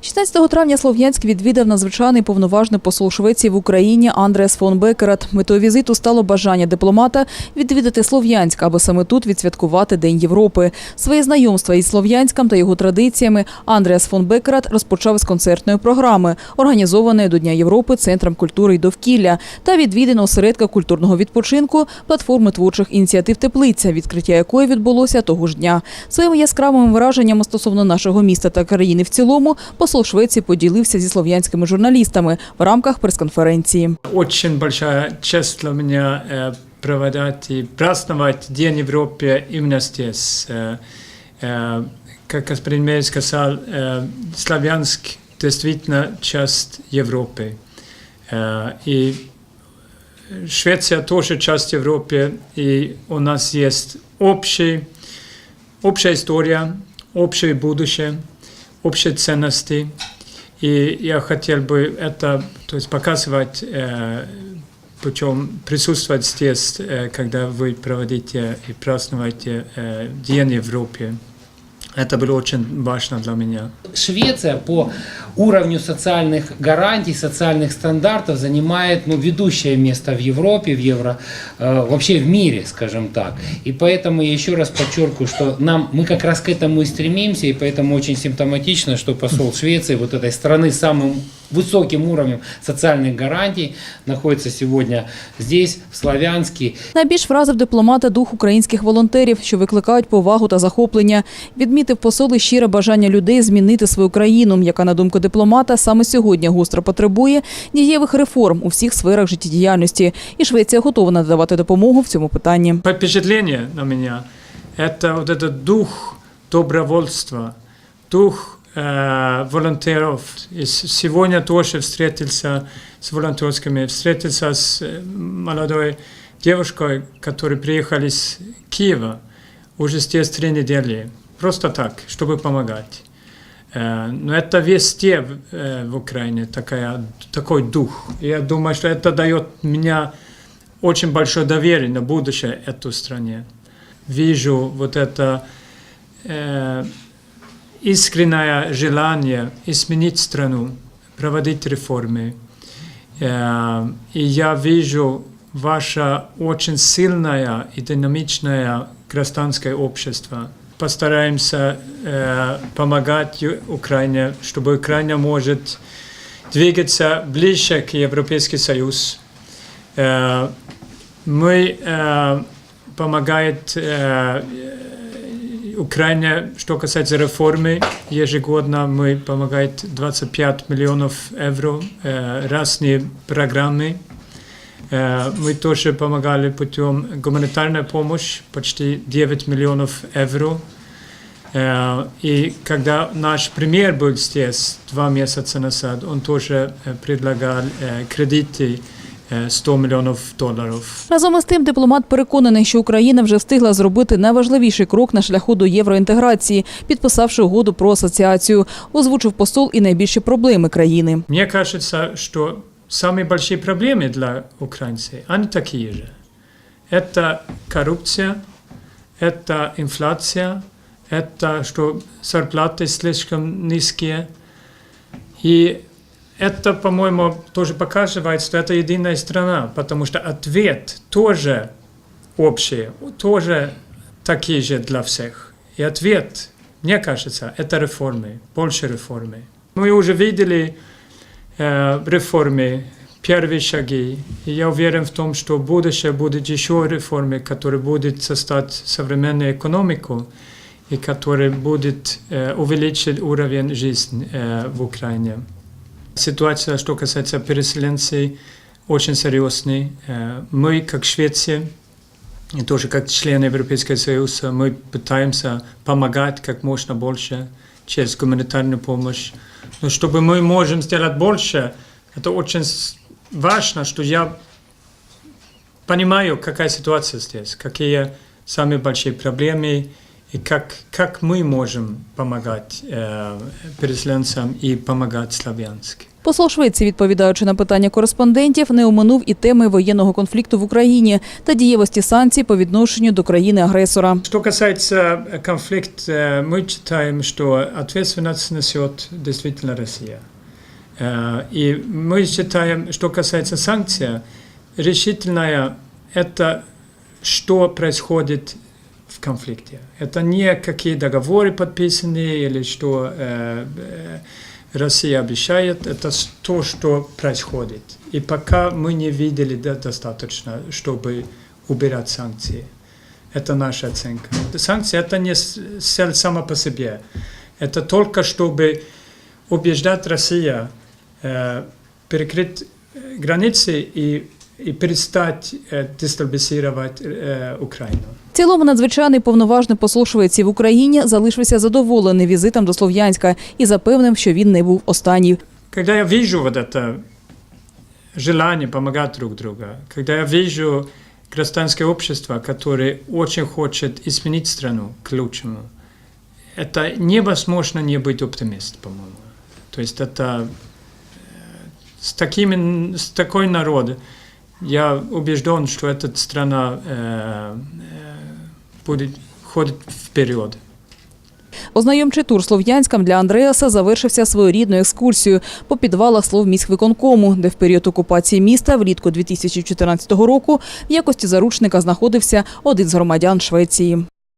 16 травня Слов'янськ відвідав надзвичайний повноважний посол Швеції в Україні Андреас фон Бекерат. Метою візиту стало бажання дипломата відвідати Слов'янськ, аби саме тут відсвяткувати День Європи. Своє знайомство із Слов'янськом та його традиціями Андреас фон Бекерат розпочав з концертної програми, організованої до Дня Європи Центром культури і довкілля та відвідин осередка культурного відпочинку платформи творчих ініціатив Теплиця, відкриття якої відбулося того ж дня. Своїми яскравими враженнями стосовно нашого міста та країни в цілому посол Швеції поділився зі слов'янськими журналістами в рамках прес-конференції. Очень большая честь для меня э, проводить и праздновать День Европы именно здесь. Э, э, как господин мэр сказал, э, Славянск действительно часть Европы. Э, и Швеция тоже часть Европы, и у нас есть общий, общая история, общее будущее, общие ценности. И я хотел бы это то есть показывать э, путем присутствовать здесь, э, когда вы проводите и празднуете э, День Европы. Это было очень важно для меня. Швеция по уровню социальных гарантий, социальных стандартов занимает ну, ведущее место в Европе, в Евро, э, вообще в мире, скажем так. И поэтому я еще раз подчеркиваю, что нам, мы как раз к этому и стремимся, и поэтому очень симптоматично, что посол Швеции, вот этой страны с самым высоким уровнем социальных гарантий, находится сегодня здесь, в Славянске. Найбільш вразив дипломата дух українських волонтерів, що викликають повагу та захоплення. Відмітив посол і щире бажання людей змінити свою країну, яка, на думку дипломата, саме сьогодні гостро потребує дієвих реформ у всіх сферах життєдіяльності. І Швеція готова надавати допомогу в цьому питанні. Впечатление на меня – это вот этот дух добровольства, дух э, волонтеров. И сегодня тоже встретился с волонтерскими, встретился с э, молодой девушкой, которая приехала из Киева уже здесь три недели. Просто так, чтобы помогать. Э, Но это везде в, э, Украине такая, такой дух. Я думаю, что это дает меня очень большое доверие на будущее этой стране. Вижу вот это э, искреннее желание изменить страну, проводить реформы. Э, и я вижу ваше очень сильное и динамичное гражданское общество. Постараемся э, помогать Ю- Украине, чтобы Украина может двигаться ближе к Европейскому Союзу. Э, мы э, помогает э, Украине, что касается реформы, ежегодно мы помогаем 25 миллионов евро, э, разные программы. Э, мы тоже помогали путем гуманитарной помощи, почти 9 миллионов евро. Э, И когда наш премьер был здесь два месяца назад, он тоже э, предлагал э, кредиты э, 100 миллионов долларов. Разом із тим, дипломат переконаний, що Україна вже встигла зробити найважливіший крок на шляху до євроінтеграції, підписавши угоду про асоціацію. Озвучив посол і найбільші проблеми країни. Мне кажется, что самые большие проблемы для украинцев, они такие же. Это коррупция, это инфляция, это что зарплаты слишком низкие. И это, по-моему, тоже показывает, что это единая страна, потому что ответ тоже общий, тоже такие же для всех. И ответ, мне кажется, это реформы, больше реформы. Мы уже видели э, реформы, первые шаги. И я уверен в том, что в будущем будут еще реформы, которые будут создать современную экономику и которые будут э, увеличить уровень жизни э, в Украине. Ситуация, что касается переселенцев, очень серьезная. Э, Мы, как Швеция, и тоже как члены Европейского Союза, мы пытаемся помогать как можно больше через гуманитарную помощь. Но чтобы мы можем сделать больше, это очень с- важно, что я понимаю, какая ситуация здесь, какие самые большие проблемы и как, как мы можем помогать э, переселенцам и помогать славянски. Посол Швеції, відповідаючи на питання кореспондентів, не оминув і теми воєнного конфлікту в Україні та дієвості санкцій по відношенню до країни-агресора. Что касается э, конфликта, э, мы считаем, что ответственность несет действительно Россия. Э, И мы считаем, что касается санкций, решительное это что происходит в конфликте. Это не какие договоры подписаны или что э, э, Россия обещает, это с- то, что происходит. И пока мы не видели да, достаточно, чтобы убирать санкции. Это наша оценка. Санкции это не с- цель сама по себе. Это только чтобы убеждать Россию э, перекрыть э, границы и, и перестать э, дестабилизировать э, Украину. В цілому надзвичайний повноважний посол Швеції в Україні залишився задоволений візитом до Слов'янська і запевнив, що він не був останній. Когда я вижу вот это желание помогать друг другу, когда я вижу гражданское общество, которое очень хочет изменить страну к лучшему, это невозможно не быть оптимистом, по-моему. То есть это э, с, такими, с такой народом я убежден, что эта страна э, э, будет ходить вперед. Ознайомчий тур Слов'янськом для Андреаса завершився своєрідною екскурсією по підвалах Словміськвиконкому, де в період окупації міста влітку 2014 року в якості заручника знаходився один з громадян Швеції.